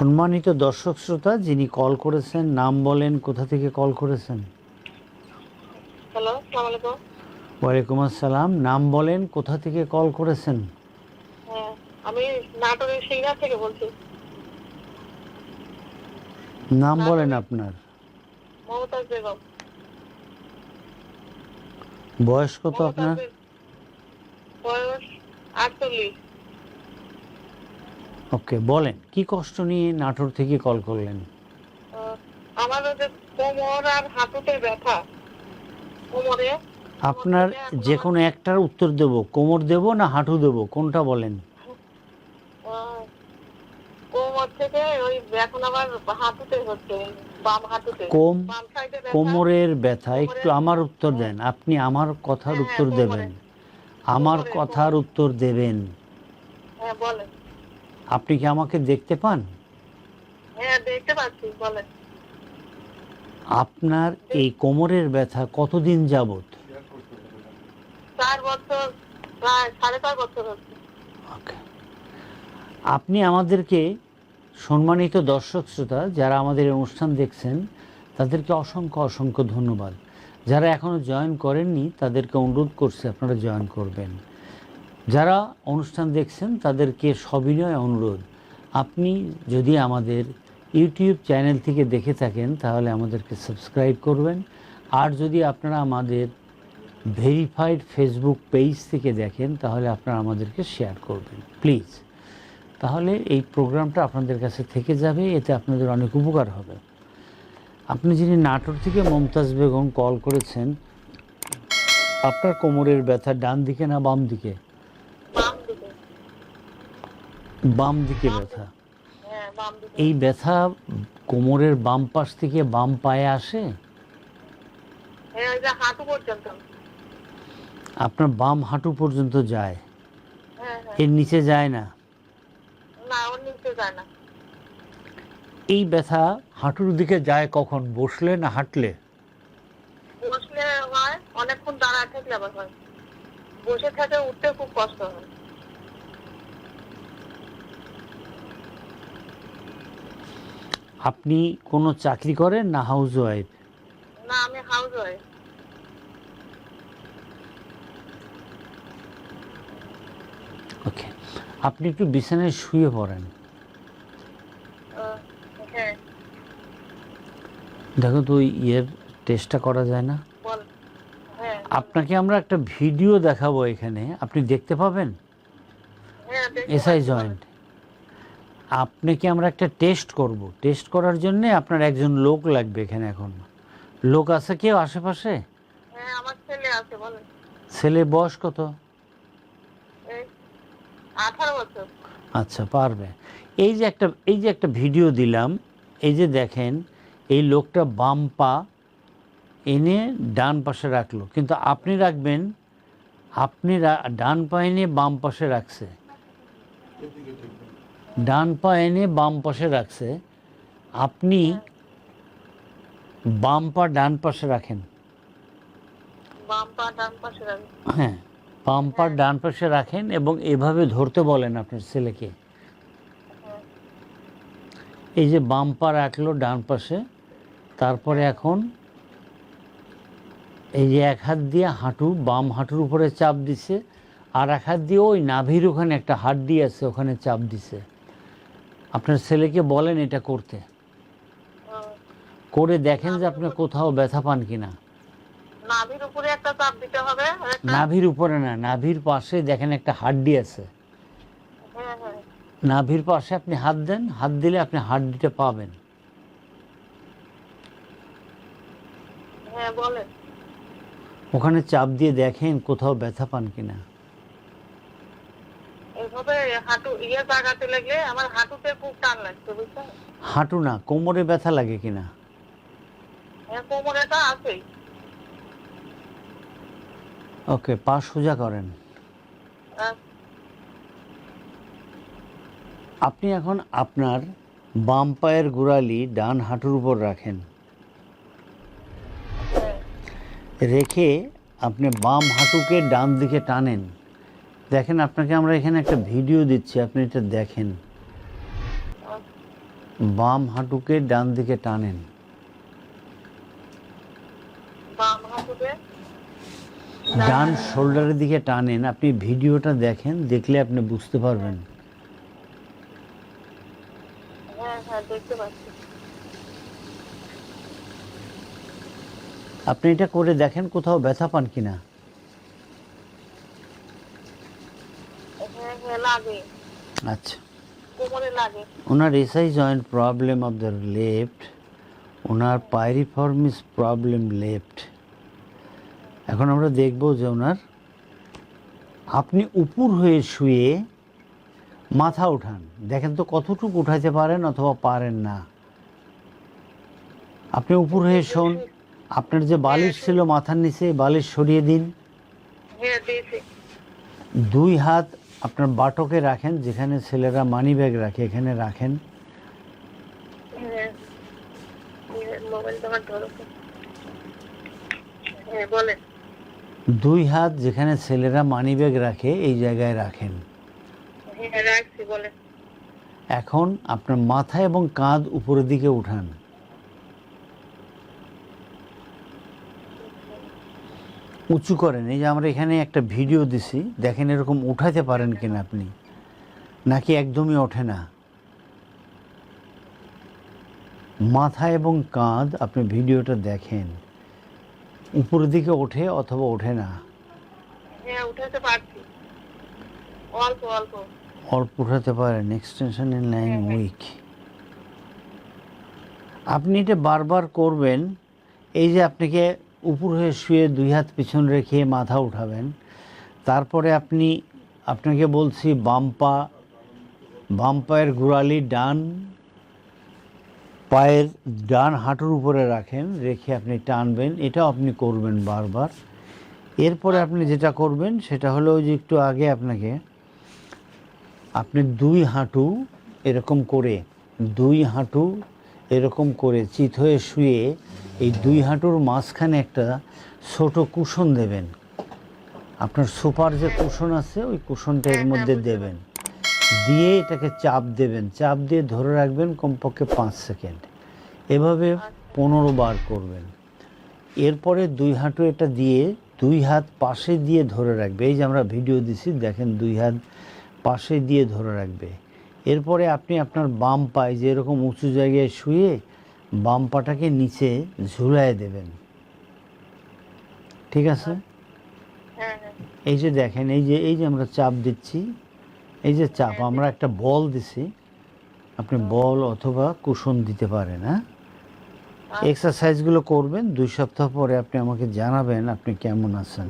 সম্মানিত দর্শক শ্রোতা যিনি কল করেছেন নাম বলেন কোথা থেকে কল করেছেন? ওয়ালাইকুম আসসালাম। নাম বলেন কোথা থেকে কল করেছেন? হ্যাঁ আমি নাটোরের সিংহা থেকে বলছি। নাম বলেন আপনার। মমতাজ বেগম। বয়স কত আপনার? বয়স আটচল্লিশ। ওকে বলেন কি কষ্ট নিয়ে নাটোর থেকে কল করলেন? আমার যে কোমর আর হাঁটুতে ব্যথা। কোমরে? আপনার যে কোনো একটার উত্তর দেব কোমর দেব না হাঁটু দেব কোনটা বলেন? কোমর থেকে ওই এখন আবার হাঁটুতে হচ্ছে বাম হাঁটুতে। কোম কোমরের ব্যথা একটু আমার উত্তর দেন আপনি আমার কথার হ্যাঁ, উত্তর দেবেন। আমার কথার উত্তর দেবেন। হ্যাঁ বলেন। আপনি কি আমাকে দেখতে পান? হ্যাঁ আপনার এই কোমরের ব্যথা কতদিন যাবত ওকে। আপনি আমাদেরকে সম্মানিত দর্শক শ্রোতা যারা আমাদের অনুষ্ঠান দেখছেন তাদেরকে অসংখ্য অসংখ্য ধন্যবাদ। যারা এখনও জয়েন করেননি তাদেরকে অনুরোধ করছে আপনারা জয়েন করবেন। যারা অনুষ্ঠান দেখছেন, তাদেরকে সবিনয় অনুরোধ। আপনি যদি আমাদের ইউটিউব চ্যানেল থেকে দেখে থাকেন, তাহলে আমাদেরকে সাবস্ক্রাইব করবেন। আর যদি আপনারা আমাদের ভেরিফাইড ফেসবুক পেজ থেকে দেখেন, তাহলে আপনারা আমাদেরকে শেয়ার করবেন। প্লিজ। তাহলে এই প্রোগ্রামটা আপনাদের কাছে থেকে যাবে, এতে আপনাদের অনেক উপকার হবে। আপনি যিনি নাটোর থেকে মমতাজ বেগম কল করেছেন, আপনার কোমরের ব্যথা ডান দিকে না বাম দিকে বাম দিকে ব্যথা। হ্যাঁ এই ব্যথা কোমরের বাম পাশ থেকে বাম পায়ে আসে? হ্যাঁ আপনার বাম হাঁটু পর্যন্ত যায়? হ্যাঁ এর নিচে যায় না? না নিচে যায় না। এই ব্যথা হাঁটুর দিকে যায় কখন? বসলে না হাঁটলে? বসলে হয় অনেকক্ষণ দাঁড়ায় থাকলে আবার হয়। বসে থাকে উঠতে খুব কষ্ট হয়। আপনি কোনো চাকরি করেন না হাউস ওয়াইফ না আমি হাউস ওয়াইফ ওকে আপনি একটু বিছানায় শুয়ে পড়েন। হ্যাঁ দেখো তো ইয়ের টেস্টটা করা যায় না। হ্যাঁ। আপনাকে আমরা একটা ভিডিও দেখাবো এখানে। আপনি দেখতে পাবেন? হ্যাঁ এসআই জয়েন্ট আপনাকে আমরা একটা টেস্ট করব? টেস্ট করার জন্য আপনার একজন লোক লাগবে এখানে এখন। লোক আছে কেউ আশেপাশে। হ্যাঁ আমার ছেলে আছে বলেন। ছেলে বয়স কত? আচ্ছা পারবে। এই যে একটা এই যে একটা ভিডিও দিলাম এই যে দেখেন এই লোকটা বাম পা এনে ডান পাশে রাখল। কিন্তু আপনি রাখবেন আপনি রা- ডান পা এনে বাম পাশে রাখছে। ডান পা এনে বাম পাশে রাখছে। আপনি বাম পা ডান পাশে রাখেন। হ্যাঁ বাম পা ডান পাশে রাখেন এবং এভাবে ধরতে বলেন আপনার ছেলেকে। হ্যাঁ। এই যে বাম পা রাখল ডান পাশে তারপরে এখন এই যে এক হাত দিয়ে হাঁটু বাম হাঁটুর উপরে চাপ দিছে আর এক হাত দিয়ে ওই নাভির ওখানে একটা হাড্ডি আছে ওখানে চাপ দিছে। আপনার ছেলেকে বলেন এটা করতে। করে দেখেন যে আপনি কোথাও ব্যথা পান কিনা। নাভির উপরে একটা চাপ দিতে হবে নাভির উপরে না নাভির পাশে দেখেন একটা হাড্ডি আছে। হ্যাঁ হ্যাঁ। নাভির পাশে আপনি হাত দেন হাত দিলে আপনি হাড্ডিটা পাবেন। হ্যাঁ ওখানে চাপ দিয়ে দেখেন কোথাও ব্যথা পান কিনা। এইভাবে হাঁটু ইয়ে জায়গাতে লাগলে আমার হাঁটুতে খুব টান লাগছে বুঝছেন হাঁটু না কোমরে ব্যথা লাগে কিনা হ্যাঁ কোমরেটা আছেই। ওকে পা সোজা করেন। আপনি এখন আপনার বাম পায়ের গোড়ালি ডান হাঁটুর উপর রাখেন। হ্যাঁ। রেখে আপনি বাম হাঁটুকে ডান দিকে টানেন। দেখেন আপনাকে আমরা এখানে একটা ভিডিও দিচ্ছি আপনি এটা দেখেন। বাম হাঁটুকে ডান দিকে টানেন। ডান শোল্ডারের দিকে টানেন। আপনি ভিডিওটা দেখেন দেখলে আপনি বুঝতে পারবেন। হ্যাঁ হ্যাঁ আপনি এটা করে দেখেন কোথাও ব্যথা পান কিনা। হ্যাঁ হ্যাঁ লাগে আচ্ছা। ওনার SI joint problem of the left owner piriformis problem left এখন আমরা দেখব যে ওনার আপনি উপর হয়ে শুয়ে মাথা উঠান। দেখেন তো কতটুকু উঠাইতে পারেন অথবা পারেন না। আপনি উপর হয়ে শোন। আপনার যে বালিশ ছিল মাথার নিচে বালিশ সরিয়ে দিন। হ্যাঁ দুই হাত আপনার বাটকে রাখেন যেখানে ছেলেরা মানি ব্যাগ রাখে এখানে রাখেন। হ্যাঁ হ্যাঁ বলেন। দুই হাত যেখানে ছেলেরা মানি ব্যাগ রাখে এই জায়গায় রাখেন। হ্যাঁ এখন আপনার মাথা এবং কাঁধ উপরের দিকে উঠান। উঁচু করেন। এই যে আমরা এখানে একটা ভিডিও দিছি দেখেন এরকম উঠাতে পারেন কিনা আপনি? নাকি একদমই ওঠে না? মাথা এবং কাঁধ আপনি ভিডিওটা দেখেন। উপরের দিকে ওঠে অথবা ওঠে না? হ্যাঁ অল্প উঠাতে পারেন এক্সটেনশন ইন লাইন উইক আপনি এটা বারবার করবেন এই যে আপনাকে উপর হয়ে শুয়ে দুই হাত পিছন রেখে মাথা উঠাবেন। তারপরে আপনি, আপনাকে বলছি বাম পা বাম পায়ের গোড়ালি ডান পায়ের ডান হাঁটুর উপরে রাখেন, রেখে আপনি টানবেন। এটাও আপনি করবেন বারবার। এরপরে আপনি যেটা করবেন, সেটা হলো যে একটু আগে আপনাকে আপনি দুই হাঁটু এরকম করে, দুই হাঁটু এরকম করে চিত হয়ে শুয়ে এই দুই হাঁটুর মাঝখানে একটা ছোট কুশন দেবেন। আপনার সুপার যে কুশন আছে ওই কুশনটা এর মধ্যে দেবেন। দিয়ে এটাকে চাপ দেবেন। চাপ দিয়ে ধরে রাখবেন কমপক্ষে পাঁচ সেকেন্ড। এভাবে পনেরো বার করবেন। এরপরে দুই হাঁটু এটা দিয়ে দুই হাত পাশে দিয়ে ধরে রাখবে। এই যে আমরা ভিডিও দিছি দেখেন দুই হাত পাশে দিয়ে ধরে রাখবে। এরপরে আপনি আপনার বাম পায়ে যে এরকম উঁচু জায়গায় শুয়ে বাম পাটাকে নিচে ঝুলায় দেবেন। ঠিক আছে? হ্যাঁ হ্যাঁ। এই যে দেখেন এই যে এই যে আমরা চাপ দিচ্ছি এই যে চাপ আমরা একটা বল দিছি আপনি বল অথবা কুশন দিতে পারেন হ্যাঁ? এক্সারসাইজগুলো করবেন দুই সপ্তাহ পরে আপনি আমাকে জানাবেন আপনি কেমন আছেন।